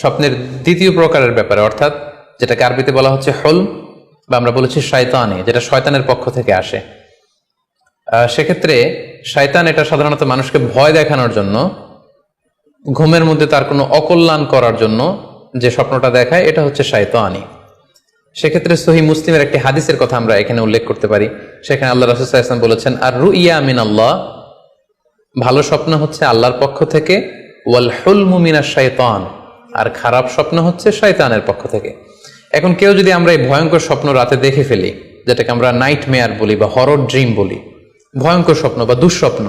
স্বপ্নের দ্বিতীয় প্রকারের ব্যাপারে, অর্থাৎ যেটাকে আরবিতে বলা হচ্ছে হল বা আমরা বলেছি শয়তানি, যেটা শয়তানের পক্ষ থেকে আসে। সেক্ষেত্রে শয়তান এটা সাধারণত মানুষকে ভয় দেখানোর জন্য, ঘুমের মধ্যে তার কোনো অকল্যাণ করার জন্য যে স্বপ্নটা দেখায়, এটা হচ্ছে শয়তানি। সেক্ষেত্রে সহি মুসলিমের একটি হাদিসের কথা আমরা এখানে উল্লেখ করতে পারি। সেখানে আল্লাহ রাসুসাহ ইসলাম বলেছেন আর রু ইয়া আমিন আল্লাহ ভালো স্বপ্ন হচ্ছে আল্লাহর পক্ষ থেকে ওয়াল হুল মুমিনা শয়তান আর খারাপ স্বপ্ন হচ্ছে শয়তানের পক্ষ থেকে। এখন কেউ যদি আমরা এই ভয়ঙ্কর স্বপ্ন রাতে দেখে ফেলি, যেটাকে আমরা নাইট মেয়ার বলি বা হরর ড্রিম বলি, ভয়ঙ্কর স্বপ্ন বা দুঃস্বপ্ন,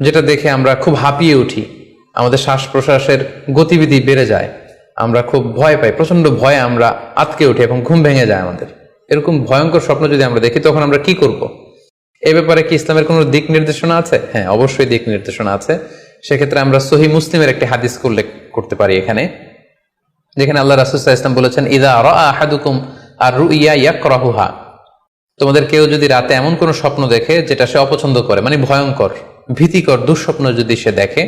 যেটা দেখে আমরা খুব হাঁপিয়ে উঠি, আমাদের শ্বাস প্রশ্বাসের গতিবিধি বেড়ে যায়, আমরা খুব ভয় পাই প্রচণ্ড ভয়ে আমরা আতকে উঠি এবং ঘুম ভেঙে যায় আমাদের। এরকম ভয়ঙ্কর স্বপ্ন যদি আমরা দেখি, তখন আমরা কি করব। এ ব্যাপারে কি ইসলামের কোনো দিক নির্দেশনা আছে? হ্যাঁ অবশ্যই দিক নির্দেশনা আছে। সেক্ষেত্রে আমরা সহি মুসলিমের একটি হাদিস উল্লেখ করতে পারি এখানে, যেখানে আল্লাহ রাসুসাহ ইসলাম বলেছেন ইদা আহাদুকুম আর রু ইয়া ইয়াকরাহুহা। তোমাদের কেউ যদি রাতে এমন কোনো স্বপ্ন দেখে যেটা সে অপছন্দ করে মানে ভয়ঙ্কর, ভীতিকর, দুঃস্বপ্ন যদি সে দেখে,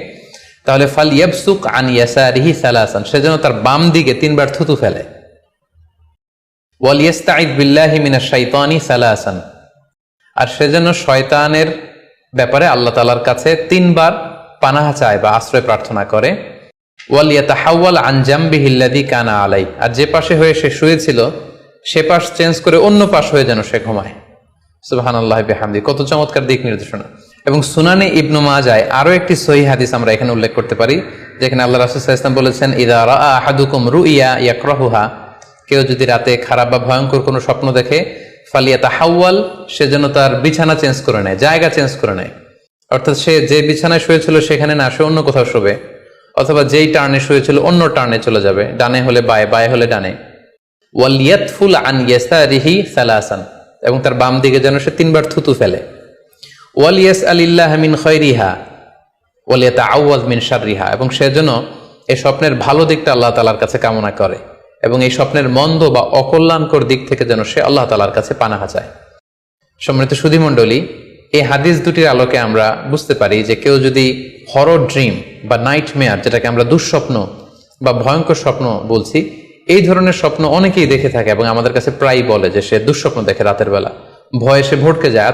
তাহলে ফাল ইয়াবসুক আন ইয়াসারিহি সালাসান, সে যেন তার বাম দিকে তিনবার থুতু ফেলে। ওয়াল ইয়াস্তাইদ বিল্লাহি মিনাশ শাইতানি আর সে যেন শয়তানের ব্যাপারে আল্লাহ তালার কাছে তিনবার পানাহা চায় বা আশ্রয় প্রার্থনা করে। ওয়াল ইয়াতাহাওয়াল আন জামবিহিল্লাদি কানা আলাই। আর যে পাশে হয়ে সে শুয়েছিল, সে পাশ চেঞ্জ করে অন্য পাশ হয়ে যেন সে ঘুমায়। সুবাহান আল্লাহ বিহামদি। কত চমৎকার দিক নির্দেশনা। এবং সুনানে ইবনু মাজায় আরও একটি সহি হাদিস আমরা এখানে উল্লেখ করতে পারি, যেখানে আল্লাহ রাসুল ইসলাম বলেছেন, ইদা আহাদুকুম রু ইয়া ইয়াকরাহুহা। কেউ যদি রাতে খারাপ বা ভয়ঙ্কর কোনো স্বপ্ন দেখে ফালিয়া তাহাওয়াল সে যেন তার বিছানা চেঞ্জ করে নেয়, জায়গা চেঞ্জ করে নেয়। অর্থাৎ সে যে বিছানায় শুয়েছিল সেখানে না সে অন্য কোথাও শোবে, অথবা যেই টার্নে শুয়েছিল অন্য টার্নে চলে যাবে, ডানে হলে বায়ে বায়ে হলে ডানে। ওয়ালিয়াতফুল আন ইয়াসারিহি সালাসান, এবং তার বাম দিকে যেন সে তিনবার থুতু ফেলে। ওয়ালিয়াস আলিল্লাহ মিন খৈরিহা ওয়ালিয়াতা আউয়াজ মিন শাররিহা, এবং সে যেন এই স্বপ্নের ভালো দিকটা আল্লাহ তালার কাছে কামনা করে, এবং এই স্বপ্নের মন্দ বা অকল্যাণকর দিক থেকে যেন সে আল্লাহ তালার কাছে পানাহা চায়। সম্মানিত সুধী মণ্ডলী এই হাদিস দুটির আলোকে আমরা বুঝতে পারি যে কেউ যদি হর ড্রিম বা নাইট মেয়ার যেটাকে আমরা দুঃস্বপ্ন বা ভয়ঙ্কর স্বপ্ন বলছি, এই ধরনের স্বপ্ন অনেকেই দেখে থাকে এবং আমাদের কাছে প্রায় বলে যে সে দুঃস্বপ্ন দেখে রাতের বেলা। ভয়ে সে ভটকে যায়।